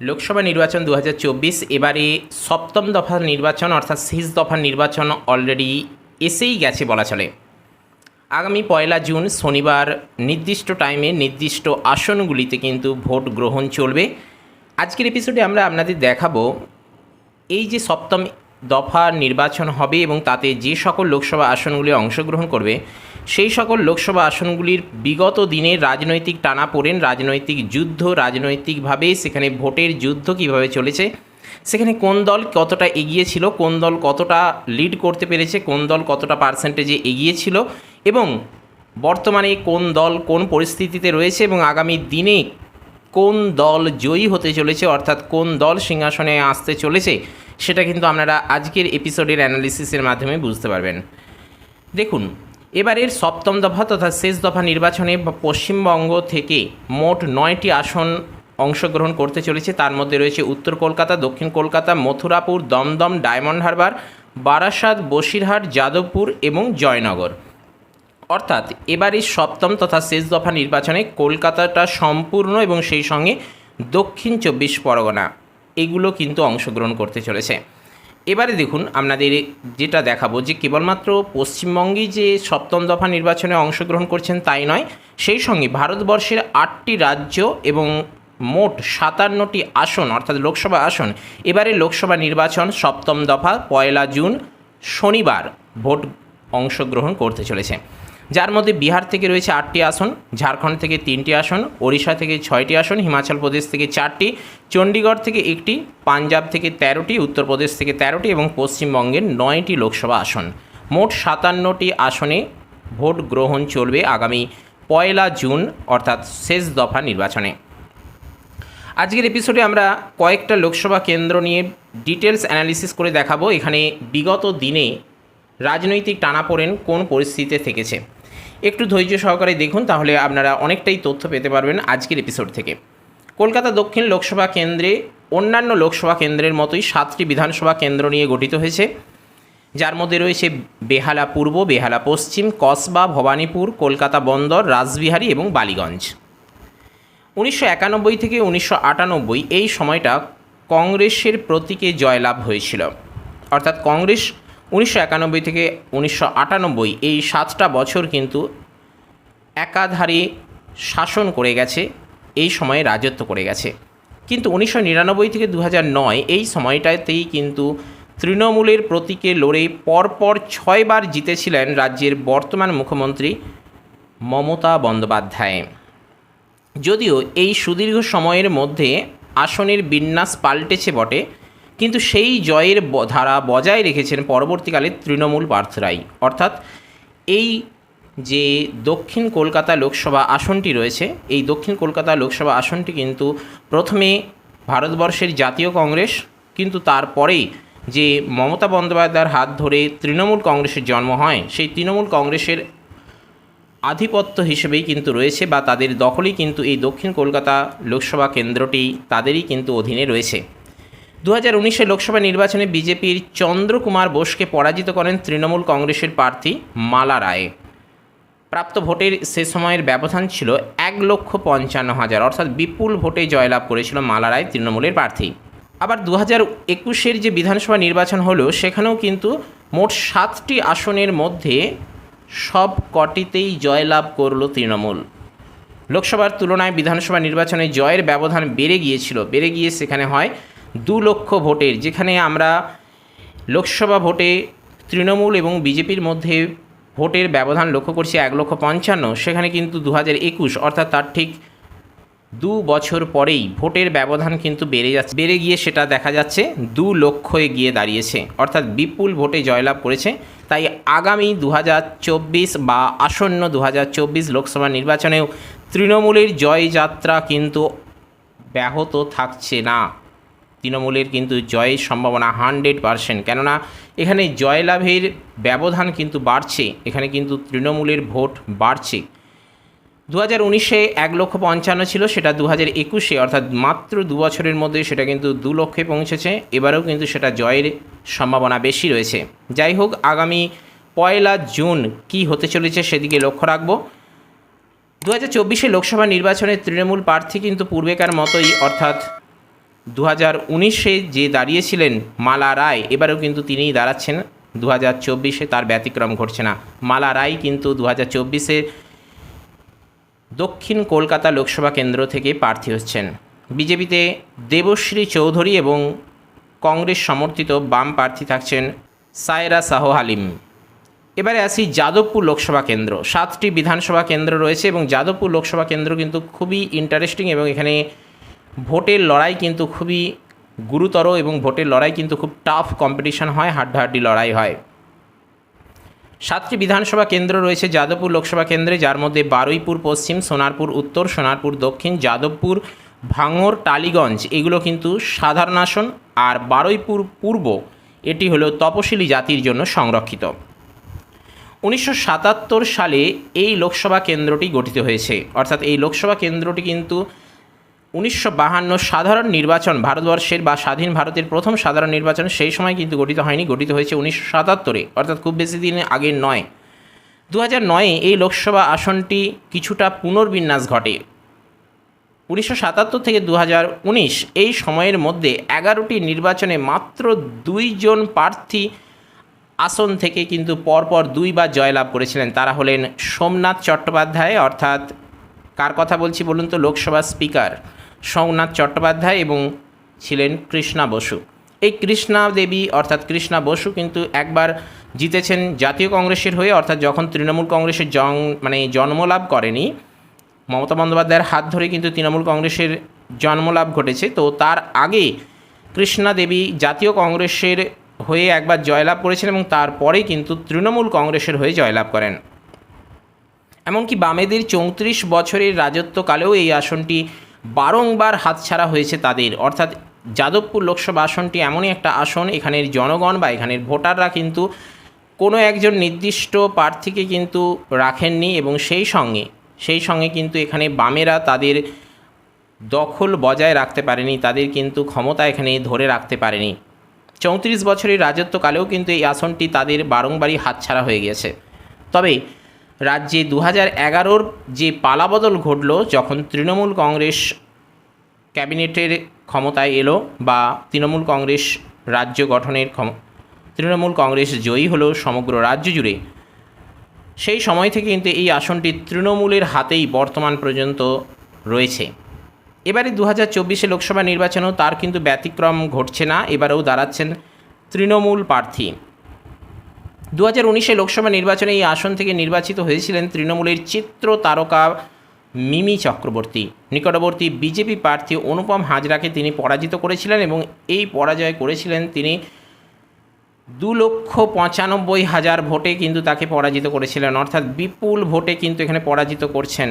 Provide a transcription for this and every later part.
লোকসভা নির্বাচন দু হাজার চব্বিশ, এবারে সপ্তম দফার নির্বাচন, অর্থাৎ শেষ দফার নির্বাচন অলরেডি এসেই গেছে বলা চলে। আগামী পয়লা জুন, শনিবার নির্দিষ্ট টাইমে নির্দিষ্ট আসনগুলিতে কিন্তু ভোট গ্রহণ চলবে। আজকের এপিসোডে আমরা আপনাদের দেখাবো এই যে সপ্তম দফা নির্বাচন হবে এবং তাতে যে সকল লোকসভা আসনগুলি অংশগ্রহণ করবে, সেই সকল লোকসভা আসনগুলির বিগত দিনের রাজনৈতিক টানাপোড়েন রাজনৈতিক যুদ্ধ রাজনৈতিকভাবে সেখানে ভোটের যুদ্ধ কীভাবে চলেছে, সেখানে কোন দল কতটা এগিয়ে ছিল, কোন দল কতটা লিড করতে পেরেছে, কোন দল কতটা পার্সেন্টেজে এগিয়ে ছিল এবং বর্তমানে কোন দল কোন পরিস্থিতিতে রয়েছে এবং আগামী দিনে কোন দল জয়ী হতে চলেছে, অর্থাৎ কোন দল সিংহাসনে আসতে চলেছে সেটা কিন্তু আপনারা আজকের এপিসোডের অ্যানালিসিসের মাধ্যমে বুঝতে পারবেন। দেখুন, এবারের সপ্তম দফা তথা শেষ দফা নির্বাচনে পশ্চিমবঙ্গ থেকে মোট নয়টি আসন অংশগ্রহণ করতে চলেছে। তার মধ্যে রয়েছে উত্তর কলকাতা, দক্ষিণ কলকাতা, মথুরাপুর, দমদম, ডায়মন্ড হারবার, বারাসাত, বসিরহাট, যাদবপুর এবং জয়নগর। অর্থাৎ এবারের সপ্তম তথা শেষ দফা নির্বাচনে কলকাতাটা সম্পূর্ণ এবং সেই সঙ্গে দক্ষিণ চব্বিশ পরগনা। এগুলো কিন্তু অংশগ্রহণ করতে চলেছে। এবারে দেখুন, আপনাদের যেটা দেখাবো যে কেবলমাত্র পশ্চিমবঙ্গেই যে সপ্তম দফা নির্বাচনে অংশগ্রহণ করছেন তাই নয়, সেই সঙ্গে ভারতবর্ষের আটটি রাজ্য এবং মোট সাতান্নটি আসন, অর্থাৎ লোকসভা আসন, এবারে লোকসভা নির্বাচন সপ্তম দফা, পয়লা জুন, শনিবার ভোট অংশগ্রহণ করতে চলেছে। যার মধ্যে বিহার থেকে রয়েছে আটটি আসন, ঝাড়খণ্ড থেকে তিনটি আসন, ওড়িশা থেকে ছয়টি আসন, হিমাচল প্রদেশ থেকে চারটি, চণ্ডীগড় থেকে একটি, পাঞ্জাব থেকে তেরোটি, উত্তরপ্রদেশ থেকে তেরোটি এবং পশ্চিমবঙ্গের নয়টি লোকসভা আসন। মোট সাতান্নটি আসনে ভোট গ্রহণ চলবে আগামী পয়লা জুন, অর্থাৎ শেষ দফা নির্বাচনে। আজকের এপিসোডে আমরা কয়েকটা লোকসভা কেন্দ্র নিয়ে ডিটেলস অ্যানালিসিস করে দেখাবো। এখানে বিগত দিনে রাজনৈতিক টানাপোড়েন কোন পরিস্থিতিতে থেকেছে? একটু ধৈর্য সহকারে দেখুন, তাহলে আপনারা অনেকটাই তথ্য পেতে পারবেন আজকের এপিসোড থেকে। কলকাতা দক্ষিণ লোকসভা কেন্দ্রে, অন্যান্য লোকসভা কেন্দ্রের মতোই সাতটি বিধানসভা কেন্দ্র নিয়ে গঠিত হয়েছে। যার মধ্যে রয়েছে বেহালা পূর্ব, বেহালা পশ্চিম, কসবা, ভবানীপুর, কলকাতা বন্দর, রাসবিহারী এবং বালিগঞ্জ। উনিশশো একানব্বই থেকে উনিশশো আটানব্বই এই সময়টা কংগ্রেসের প্রতীকে জয়লাভ হয়েছিল। অর্থাৎ কংগ্রেস উনিশশো একানব্বই থেকে উনিশশো আটানব্বই এই সাতটা বছর কিন্তু একাধারে শাসন করে গেছে, এই সময়ে রাজত্ব করে গেছে। কিন্তু উনিশশো নিরানব্বই থেকে দু নয় এই সময়টাতেই কিন্তু তৃণমূলের প্রতীকে লড়ে পরপর ছয়বার জিতেছিলেন রাজ্যের বর্তমান মুখ্যমন্ত্রী মমতা বন্দ্যোপাধ্যায়। যদিও এই সুদীর্ঘ সময়ের মধ্যে আসনের বিন্যাস পাল্টেছে বটে কিন্তু সেই জয়ের ধারা বজায় রেখেছেন পরবর্তীকালে তৃণমূল প্রার্থীরাই। অর্থাৎ এই যে দক্ষিণ কলকাতা লোকসভা আসনটি রয়েছে, এই দক্ষিণ কলকাতা লোকসভা আসনটি কিন্তু প্রথমে ভারতবর্ষের জাতীয় কংগ্রেস, কিন্তু তারপরেই যে মমতা বন্দ্যোপাধ্যায়ের হাত ধরে তৃণমূল কংগ্রেসের জন্ম হয়, সেই তৃণমূল কংগ্রেসের আধিপত্য হিসেবেই কিন্তু রয়েছে বা তাদের দখলই কিন্তু এই দক্ষিণ কলকাতা লোকসভা কেন্দ্রটি তাদেরই কিন্তু অধীনে রয়েছে। দু হাজার লোকসভা নির্বাচনে বিজেপির চন্দ্রকুমার বোসকে পরাজিত করেন তৃণমূল কংগ্রেসের প্রার্থী মালা রায়। প্রাপ্ত ভোটের সে সময়ের ব্যবধান ছিল এক লক্ষ পঞ্চান্ন হাজার, অর্থাৎ বিপুল ভোটে জয়লাভ করেছিল মালা রায় তৃণমূলের প্রার্থী। আবার দু হাজার একুশের যে বিধানসভা নির্বাচন হলো, সেখানেও কিন্তু মোট সাতটি আসনের মধ্যে সব কটিতেই জয়লাভ করল তৃণমূল। লোকসভার তুলনায় বিধানসভা নির্বাচনে জয়ের ব্যবধান বেড়ে গিয়েছিল। বেড়ে গিয়ে সেখানে হয় দু লক্ষ ভোটের, যেখানে আমরা লোকসভা ভোটে তৃণমূল এবং বিজেপির মধ্যে ভোটের ব্যবধান লক্ষ্য করছি এক লক্ষ পঞ্চান্ন, সেখানে কিন্তু দু হাজার একুশ, অর্থাৎ তার ঠিক দু বছর পরেই ভোটের ব্যবধান কিন্তু বেড়ে যাচ্ছে। বেড়ে গিয়ে সেটা দেখা যাচ্ছে, দু লক্ষে গিয়ে দাঁড়িয়েছে, অর্থাৎ বিপুল ভোটে জয়লাভ করেছে। তাই আগামী দু হাজার চব্বিশ বা আসন্ন দু হাজার চব্বিশ লোকসভা নির্বাচনেও তৃণমূলের জয়যাত্রা কিন্তু ব্যাহত থাকছে না। তৃণমূলের কিন্তু জয়ের সম্ভাবনা হান্ড্রেড পারসেন্ট। কেননা এখানে জয়লাভের ব্যবধান কিন্তু বাড়ছে, এখানে কিন্তু তৃণমূলের ভোট বাড়ছে। দু হাজার উনিশে এক লক্ষ পঞ্চান্ন ছিল, সেটা দু হাজার একুশে, অর্থাৎ মাত্র দু বছরের মধ্যে সেটা কিন্তু দু লক্ষে পৌঁছেছে, এবারেও কিন্তু সেটা জয়ের সম্ভাবনা বেশি রয়েছে। যাই হোক, আগামী পয়লা জুন কি হতে চলেছে সেদিকে লক্ষ্য রাখব। দু হাজার চব্বিশে লোকসভা নির্বাচনে তৃণমূল প্রার্থী কিন্তু পূর্বেকার মতোই, অর্থাৎ দু হাজার উনিশে যে দাঁড়িয়েছিলেন মালা রায়, এবারেও কিন্তু তিনিই দাঁড়াচ্ছেন। দু হাজার চব্বিশে তার ব্যতিক্রম ঘটছে না। মালা রায় কিন্তু দু হাজার চব্বিশে দক্ষিণ কলকাতা লোকসভা কেন্দ্র থেকে প্রার্থী হচ্ছেন। বিজেপিতে দেবশ্রী চৌধুরী এবং কংগ্রেস সমর্থিত বাম প্রার্থী থাকছেন সায়রা শাহ হালিম এবারে আসি যাদবপুর লোকসভা কেন্দ্র। সাতটি বিধানসভা কেন্দ্র রয়েছে এবং যাদবপুর লোকসভা কেন্দ্র কিন্তু খুবই ইন্টারেস্টিং এবং এখানে ভোটের লড়াই কিন্তু খুবই গুরুতর এবং ভোটের লড়াই কিন্তু খুব টাফ কম্পিটিশন হয়, হাড্ডাহাড্ডি লড়াই হয়। সাতটি বিধানসভা কেন্দ্র রয়েছে যাদবপুর লোকসভা কেন্দ্রে, যার মধ্যে বারুইপুর, পশ্চিম সোনারপুর, উত্তর সোনারপুর, দক্ষিণ যাদবপুর, ভাঙর, টালিগঞ্জ, এগুলো কিন্তু সাধারণ আসন। আর বারুইপুর পূর্ব, এটি হলো তপশিলি জাতির জন্য সংরক্ষিত। উনিশশো সাতাত্তর সালে এই লোকসভা কেন্দ্রটি গঠিত হয়েছে। অর্থাৎ এই লোকসভা কেন্দ্রটি কিন্তু উনিশশো সাধারণ নির্বাচন ভারতবর্ষের বা স্বাধীন ভারতের প্রথম সাধারণ নির্বাচন সেই সময় কিন্তু গঠিত হয়নি, গঠিত হয়েছে উনিশশো সাতাত্তরে, অর্থাৎ খুব বেশি দিন আগের নয়। দু নয়ে এই লোকসভা আসনটি কিছুটা পুনর্বিন্যাস ঘটে। উনিশশো সাতাত্তর থেকে দু হাজার উনিশ এই সময়ের মধ্যে এগারোটি নির্বাচনে মাত্র দুইজন প্রার্থী আসন থেকে কিন্তু পরপর দুইবার জয়লাভ করেছিলেন। তারা হলেন সোমনাথ চট্টোপাধ্যায়, অর্থাৎ কার কথা বলছি বলুন তো? লোকসভা স্পিকার। সোমনাথ চট্টোপাধ্যায় এবং ছিলেন কৃষ্ণা বসু। এই কৃষ্ণা দেবী অর্থাৎ কৃষ্ণা বসু কিন্তু একবার জিতেছেন জাতীয় কংগ্রেসের হয়ে, অর্থাৎ যখন তৃণমূল কংগ্রেসের জং মানে জন্মলাভ করেনি, মমতা বন্দ্যোপাধ্যায়ের হাত ধরে কিন্তু তৃণমূল কংগ্রেসের জন্মলাভ ঘটেছে। তো তার আগে কৃষ্ণা দেবী জাতীয় কংগ্রেসের হয়ে একবার জয়লাভ করেছেন এবং তারপরে কিন্তু তৃণমূল কংগ্রেসের হয়ে জয়লাভ করেন। এমনকি বামেদের চৌত্রিশ বছরের রাজত্বকালেও এই আসনটি বারংবার হাতছাড়া হয়েছে তাদের। অর্থাৎ যাদবপুর লোকসভা আসনটি এমনই একটা আসন, এখানের জনগণ বা এখানের ভোটাররা কিন্তু কোনো একজন নির্দিষ্ট প্রার্থীকে কিন্তু রাখেননি এবং সেই সঙ্গে সেই সঙ্গে কিন্তু এখানে বামেরা তাদের দখল বজায় রাখতে পারেনি, তাদের কিন্তু ক্ষমতা এখানে ধরে রাখতে পারেনি। চৌত্রিশ বছরের রাজত্বকালেও কিন্তু এই আসনটি তাদের বারংবারই হাতছাড়া হয়ে গেছে তবে রাজ্যে দু হাজার এগারোর যে পালাবদল ঘটল, যখন তৃণমূল কংগ্রেস ক্যাবিনেটের ক্ষমতায় এলো বা তৃণমূল কংগ্রেস রাজ্য গঠনের ক্ষম, তৃণমূল কংগ্রেস জয়ী হলো সমগ্র রাজ্য জুড়ে। সেই সময় থেকে কিন্তু এই আসনটি তৃণমূলের হাতেই বর্তমান পর্যন্ত রয়েছে। এবারে দু হাজার চব্বিশে লোকসভা নির্বাচনেও তার কিন্তু ব্যতিক্রম ঘটছে না, এবারেও দাঁড়াচ্ছেন তৃণমূল প্রার্থী। দু হাজার উনিশে লোকসভা নির্বাচনে এই আসন থেকে নির্বাচিত হয়েছিলেন তৃণমূলের চিত্র তারকা মিমি চক্রবর্তী। নিকটবর্তী বিজেপি প্রার্থী অনুপম হাজরাকে তিনি পরাজিত করেছিলেন এবং এই পরাজয় করেছিলেন তিনি দু লক্ষ পঁচানব্বই হাজার ভোটে কিন্তু তাকে পরাজিত করেছিলেন। অর্থাৎ বিপুল ভোটে কিন্তু এখানে পরাজিত করছেন।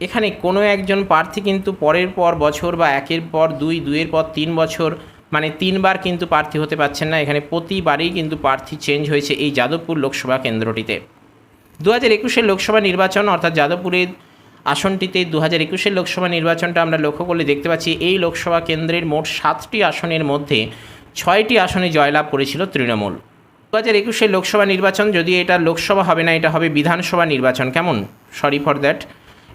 এখানে কোনো একজন প্রার্থী কিন্তু পরের পর বছর বা একের পর দুই, দুইয়ের পর তিন বছর মানে তিনবার কিন্তু প্রার্থী হতে পারছেন না। এখানে প্রতিবারই কিন্তু প্রার্থী চেঞ্জ হয়েছে এই যাদবপুর লোকসভা কেন্দ্রটিতে। দু হাজার একুশের লোকসভা নির্বাচন অর্থাৎ যাদবপুরের আসনটিতে দু হাজার একুশের লোকসভা নির্বাচনটা আমরা লক্ষ্য করলে দেখতে পাচ্ছি, এই লোকসভা কেন্দ্রের মোট সাতটি আসনের মধ্যে ছয়টি আসনে জয়লাভ করেছিল তৃণমূল। দু হাজার একুশের লোকসভা নির্বাচন, যদি এটা লোকসভা হবে না, এটা হবে বিধানসভা নির্বাচন। কেমন? সরি ফর দ্যাট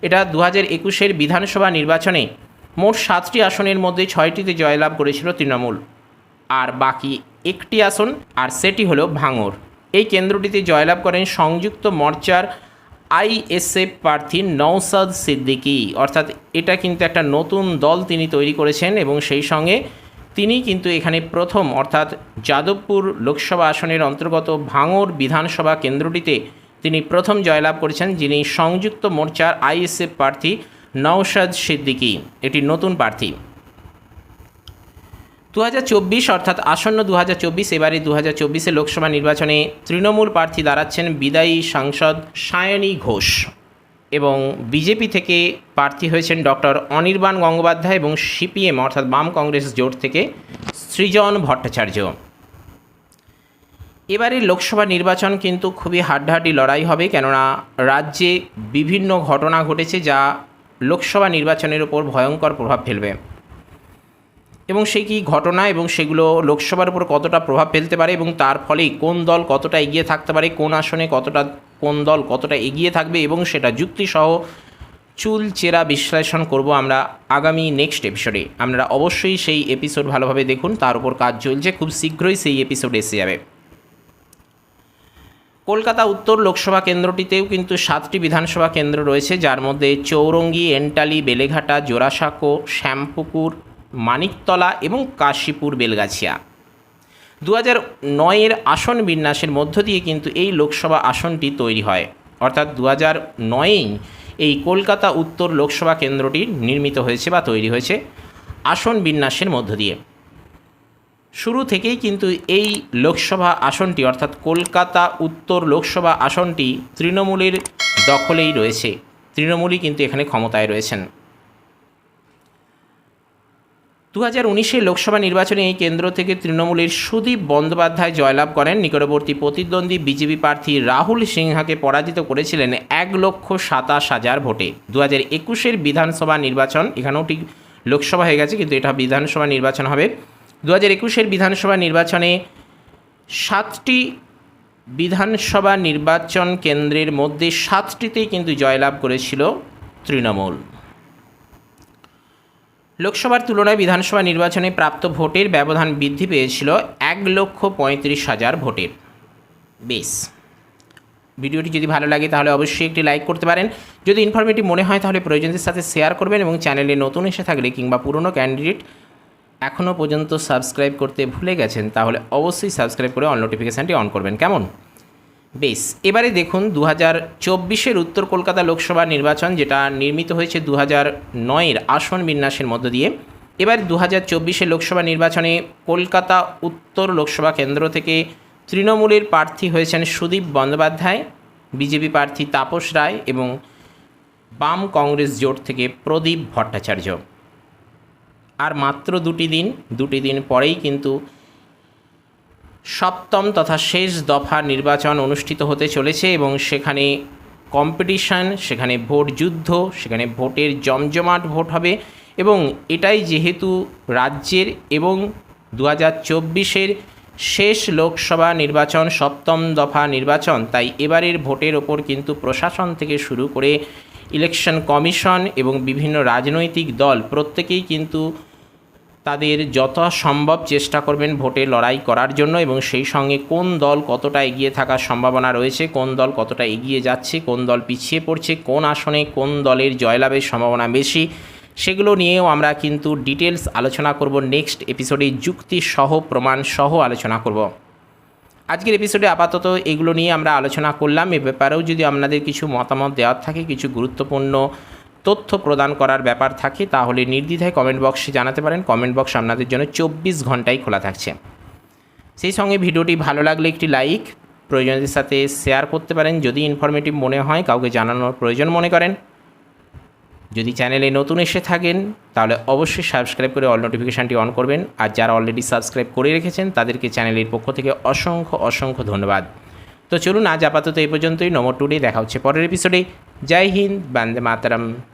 এটা দু হাজার একুশের বিধানসভা নির্বাচনে মোট সাতটি আসনের মধ্যে ছয়টিতে জয়লাভ করেছিল তৃণমূল। আর বাকি একটি আসন আর সেটি হলো ভাঙর। এই কেন্দ্রটিতে জয়লাভ করেন সংযুক্ত মোর্চার আইএসএফ প্রার্থী নৌসাদ সিদ্দিকী। অর্থাৎ এটা কিন্তু একটা নতুন দল তিনি তৈরি করেছেন এবং সেই সঙ্গে তিনি কিন্তু এখানে প্রথম, অর্থাৎ যাদবপুর লোকসভা আসনের অন্তর্গত ভাঙর বিধানসভা কেন্দ্রটিতে তিনি প্রথম জয়লাভ করেছেন, যিনি সংযুক্ত মোর্চার আইএসএফ প্রার্থী নওশাদ সিদ্দিকী, এটি নতুন প্রার্থী। দু হাজার চব্বিশ অর্থাৎ আসন্ন দু হাজার চব্বিশ এবারে দু হাজার চব্বিশে লোকসভা নির্বাচনে তৃণমূল প্রার্থী দাঁড়াচ্ছেন বিদায়ী সাংসদ সায়নী ঘোষ এবং বিজেপি থেকে প্রার্থী হয়েছেন ডক্টর অনির্বাণ গঙ্গোপাধ্যায় এবং সিপিএম অর্থাৎ বাম কংগ্রেস জোট থেকে সৃজন ভট্টাচার্য। এবারের লোকসভা নির্বাচন কিন্তু খুবই হাড্ডাহাড্ডি লড়াই হবে, কেননা রাজ্যে বিভিন্ন ঘটনা ঘটেছে যা লোকসভা নির্বাচনের উপর ভয়ঙ্কর প্রভাব ফেলবে। এবং সেই কী ঘটনা এবং সেগুলো লোকসভার উপর কতটা প্রভাব ফেলতে পারে এবং তার ফলে কোন দল কতটা এগিয়ে থাকতে পারে, কোন আসনে কতটা, কোন দল কতটা এগিয়ে থাকবে এবং সেটা যুক্তিসহ চুল চেরা বিশ্লেষণ করব আমরা আগামী নেক্সট এপিসোডে আপনারা অবশ্যই সেই এপিসোড ভালোভাবে দেখুন, তার উপর কাজ চলছে, খুব শীঘ্রই সেই এপিসোড এসে যাবে। কলকাতা উত্তর লোকসভা কেন্দ্রটিতেও কিন্তু সাতটি বিধানসভা কেন্দ্র রয়েছে, যার মধ্যে চৌরঙ্গি, এন্টালি, বেলেঘাটা, জোড়াসাঁকো, শ্যামপুকুর, মানিকতলা এবং কাশীপুর, বেলগাছিয়া। দু হাজার নয়ের আসন বিন্যাসের মধ্য দিয়ে কিন্তু এই লোকসভা আসনটি তৈরি হয়। অর্থাৎ দু হাজার নয়েই এই কলকাতা উত্তর লোকসভা কেন্দ্রটি নির্মিত হয়েছে বা তৈরি হয়েছে আসন বিন্যাসের মধ্য দিয়ে। শুরু থেকেই কিন্তু এই লোকসভা আসনটি, অর্থাৎ কলকাতা উত্তর লোকসভা আসনটি তৃণমূলের দখলেই রয়েছে। তৃণমূলই কিন্তু এখানে ক্ষমতায় রয়েছেন। দু হাজার উনিশের লোকসভা নির্বাচনে এই কেন্দ্র থেকে তৃণমূলের সুদীপ বন্দ্যোপাধ্যায় জয়লাভ করেন। নিকটবর্তী প্রতিদ্বন্দ্বী বিজেপি প্রার্থী রাহুল সিনহাকে পরাজিত করেছিলেন এক লক্ষ সাতাশ হাজার ভোটে। দু হাজার একুশের বিধানসভা নির্বাচন এখানেও ঠিক লোকসভা হয়ে গেছে, কিন্তু এটা বিধানসভা নির্বাচন হবে। দু হাজার একুশের বিধানসভা নির্বাচনে সাতটি বিধানসভা নির্বাচন কেন্দ্রের মধ্যে সাতটিতেই কিন্তু জয়লাভ করেছিল তৃণমূল। লোকসভার তুলনায় বিধানসভা নির্বাচনে প্রাপ্ত ভোটের ব্যবধান বৃদ্ধি পেয়েছিল এক লক্ষ পঁয়ত্রিশ হাজার ভোটের। বেশ। ভিডিওটি যদি ভালো লাগে তাহলে অবশ্যই একটি লাইক করতে পারেন। যদি ইনফরমেটিভ মনে হয় তাহলে প্রয়োজনদের সাথে শেয়ার করবেন এবং চ্যানেলে নতুন এসে থাকলে কিংবা পুরনো ক্যান্ডিডেট এখনও পর্যন্ত সাবস্ক্রাইব করতে ভুলে গেছেন, তাহলে অবশ্যই সাবস্ক্রাইব করে অন নোটিফিকেশানটি অন করবেন। কেমন? বেশ, এবারে দেখুন দু হাজার চব্বিশের উত্তর কলকাতা লোকসভা নির্বাচন, যেটা নির্মিত হয়েছে দু হাজার নয়ের আসন বিন্যাসের মধ্য দিয়ে। এবার দু হাজার চব্বিশের লোকসভা নির্বাচনে কলকাতা উত্তর লোকসভা কেন্দ্র থেকে তৃণমূলের প্রার্থী হয়েছেন সুদীপ বন্দ্যোপাধ্যায়, বিজেপি প্রার্থী তাপস রায় এবং বাম কংগ্রেস জোট থেকে প্রদীপ ভট্টাচার্য। আর মাত্র দুটি দিন দুটি দিন পরেই কিন্তু সপ্তম তথা শেষ দফা নির্বাচন অনুষ্ঠিত হতে চলেছে এবং সেখানে কম্পিটিশান সেখানে ভোট যুদ্ধ, সেখানে ভোটের জমজমাট ভোট হবে এবং এটাই যেহেতু রাজ্যের এবং দু হাজার চব্বিশের শেষ লোকসভা নির্বাচন, সপ্তম দফা নির্বাচন, তাই এবারের ভোটের ওপর কিন্তু প্রশাসন থেকে শুরু করে ইলেকশন কমিশন এবং বিভিন্ন রাজনৈতিক দল প্রত্যেকেই কিন্তু তাদের যথাসম্ভব চেষ্টা করবেন ভোটে লড়াই করার জন্য এবং সেই সঙ্গে কোন দল কতটা এগিয়ে থাকার সম্ভাবনা রয়েছে, কোন দল কতটা এগিয়ে যাচ্ছে, কোন দল পিছিয়ে পড়ছে, কোন আসনে কোন দলের জয়লাভের সম্ভাবনা বেশি, সেগুলো নিয়েও আমরা কিন্তু ডিটেলস আলোচনা করব নেক্সট এপিসোডে। যুক্তি সহ, প্রমাণ সহ আলোচনা করব। আজকের এপিসোডে আপাতত এগুলো নিয়ে আমরা আলোচনা করলাম। এ ব্যাপারেও যদি আপনাদের কিছু মতামত দেওয়ার থাকে, কিছু গুরুত্বপূর্ণ তথ্য প্রদান করার ব্যাপার থাকে, তাহলে নির্দ্বিধায় কমেন্ট বক্সে জানাতে পারেন। কমেন্ট বক্স আপনাদের জন্য চব্বিশ ঘন্টাই খোলা থাকছে। সেই সঙ্গে ভিডিওটি ভালো লাগলে একটি লাইক প্রয়োজনদের সাথে শেয়ার করতে পারেন। যদি ইনফরমেটিভ মনে হয়, কাউকে জানানোর প্রয়োজন মনে করেন। যদি চ্যানেলে নতুন এসে থাকেন, তাহলে অবশ্যই সাবস্ক্রাইব করে অল নোটিফিকেশানটি অন করবেন। আর যারা অলরেডি সাবস্ক্রাইব করে রেখেছেন, তাদেরকে চ্যানেলের পক্ষ থেকে অসংখ্য অসংখ্য ধন্যবাদ। তো চলুন আজ আপাতত এই পর্যন্তই। নমর টুডে দেখা হচ্ছে পরের এপিসোডে জয় হিন্দ, বান্দে মাতারাম।